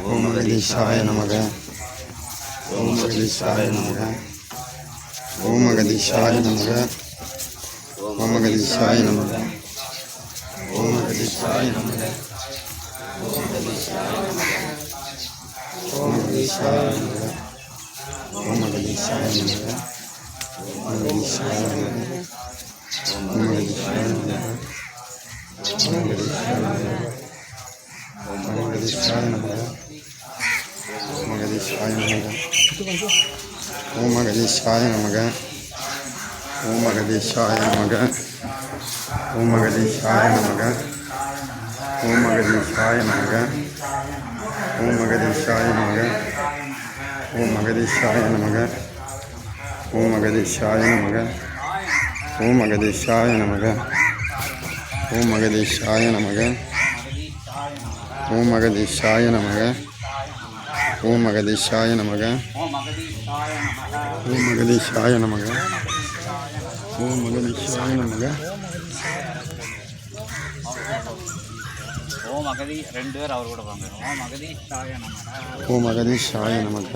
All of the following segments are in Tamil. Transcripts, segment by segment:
ஓம் அகதீஷாய நமக ஓம் அகதீஷாய நமக ஓம் அகதீஷாய நமக ஓம் அகதீஷாய நமக ஓம் அகதீஷாய நமக ஓம் அகதீஷாய நமக ஓம் அகதீஷாய நமக ஓம் அகதீஷாய நமக ஓம் அகதீஷாய நமக ஓம் அகதீஷாய நமக ஓம் அகதீஷாய நமக ஓம் அகதீஷாய நமக ஓம் அகதீஷாய நமக ஓம் அகதீஷாய நமக ஓம் அகதீஷாய நமக ஓம் அகதீஷாய நமக ஓம் அகதீஷாய நமக ஓம் அகதீஷாய நமக ஓம் அகதீஷாய நமக ஓம் அகதீஷாய நமக ஓம் அகதீஷாய நமக ஓம் அகதீஷாய நமக ஓம் அகதீஷாய நமக ஓம் அகதீஷாய நமக. ஓம் அகதீஷாய நமக. ஓம் அகதீஷாய நமக. ஓம் அகதி ரெண்டு பேர் அவர் கூட வாங்க ஓம் அகதி நமக. ஓம் அகதீஷாய நமக.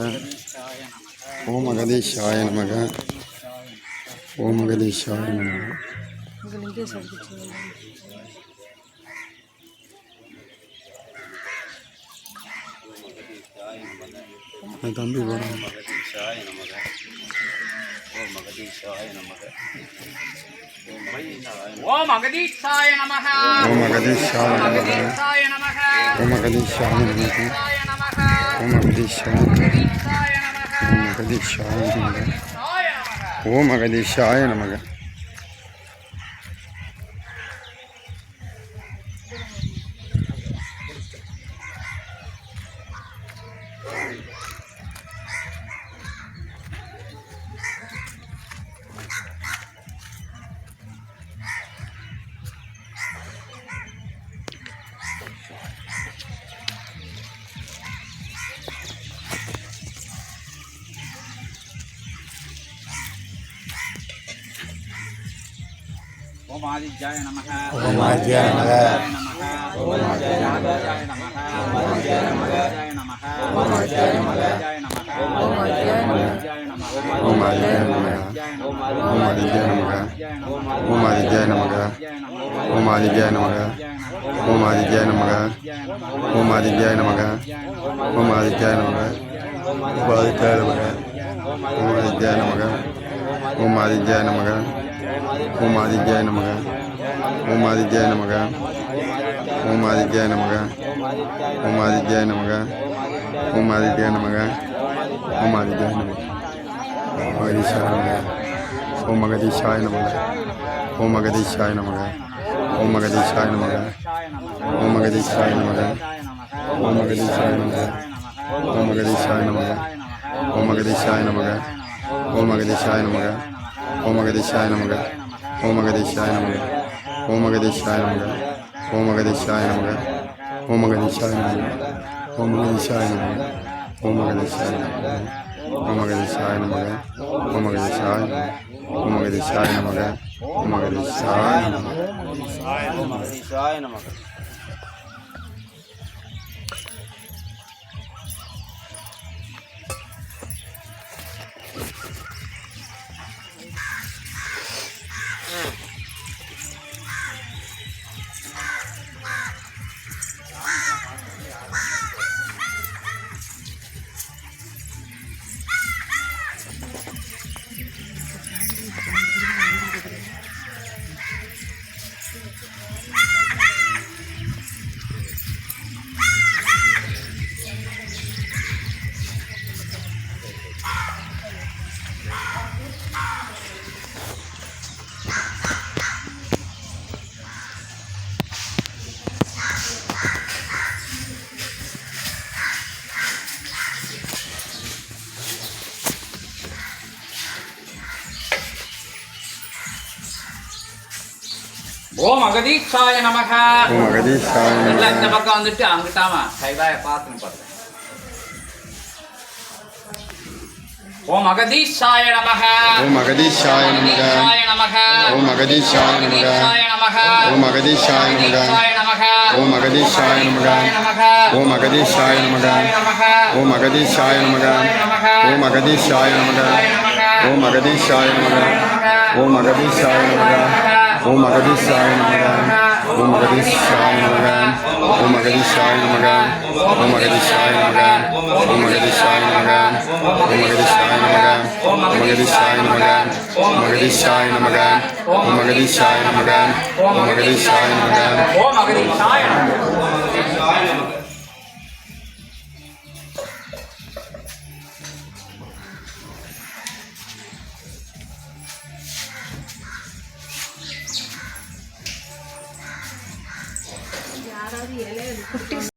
ஓம் அகதீஷாய நமக. ஓம் அகதீஷாய நமக என் தம்பி போடணும் மகதீஷாய நமக ஓ மகதீஷாய நமக ஓ மகதீஷாய நமக ஓ ஓ மகதீஷாய நமக ஓ மகதீஷாய நமக ஓ மகதீஷாய நமக ஓம் நமக நமக ஆதித்யாய நமக ஓம் ஆதித்யாய நமக ஓம் ஆதித்யாய நமக ஓம் ஆதித்யாய நமக ஓம் ஆதித்யாய நமக ஓம் ஆதித்யாய நமக ஓம் ஆதித்யாய நமக ஓம் ஆதித்யாய நமக ஓம் ஆதித்யாய நமக ஓம் ஆதித்யாய நமக ஓம் ஆதித்யாய நமக ஓம் ஆதித்யாய நமக ஓம் ஆதித்யாய நமக ஓம் ஆதித்யாய நமக. ஓம் ஆதித்யாய நமக. ஓம் ஆதித்யாய நமக. ஓம் ஆதித்யாய நமக. ஓம் ஆதித்யாய நமக. ஓம் ஆதித்யாய நமக. ஓம் ஆதித்யாய நமக. மகதீஷாய நமக. ஓம் மகதீஷாய நமக. ஓம் மகதீஷாய நமக. ஓம் மகதீஷாய நமக. ஓம் மகதீஷாய நமக. ஓம் மகதீஷாய நமக. ஓம் மகதீஷாய நமக. ஓம் மகதீஷாய நமக. ஓம் மகதீஷாய நமக ஓம் மகதீஷாய நமக ஓம் மகதீஷாய நமக ஓம் மகதீஷாய நமக ஓம் மகதீஷாய நமக ஓம் மகதீஷாய நமக ஓம் மகதீஷாய நமக ஓம் மகதீஷாய நமக ஓம் மகதீஷாய நமக ஓம் மகதீஷாய நமக ஓம் மகதீஷாய நமக ஓம் மகதீஷாய நமக மகதீஷாய நமக ஓம் அகதீஷாய நமக ஓம் மகதீஷாய எல்லாம் இந்த பக்கம் வந்துட்டு அங்கிட்டாமா கைவாய பார்த்துன்னு பார்த்து ஓம் அகதீஷாய நமக ஓம் அகதீஷாய நமக ஓம் அகதீஷாய நமக ஓம் அகதீஷாய நமக ஓம் அகதீஷாய நமக ஓம் அகதீஷாய நமக ஓம் அகதீஷாய நமக ஓம் அகதீஷாய நமக ஓம் அகதீஷாய நமக ஓம் அகதீஷாய நமக ஓம் அகதீஷாய நமக ஓம் அகதீஷாய நமக ஓம் அகதீஷாய நமக ஓம் அகதீஷாய நமக ஓம் அகதீஷாய நமக ஓம் அகதீஷாய நமக ஓம் அகதீஷாய நமக ஓம் அகதீஷாய நமக ஓம் அகதீஷாய நமக ஓம் அகதீஷாய நமக ஓம் அகதீஷாய நமக కుట్టి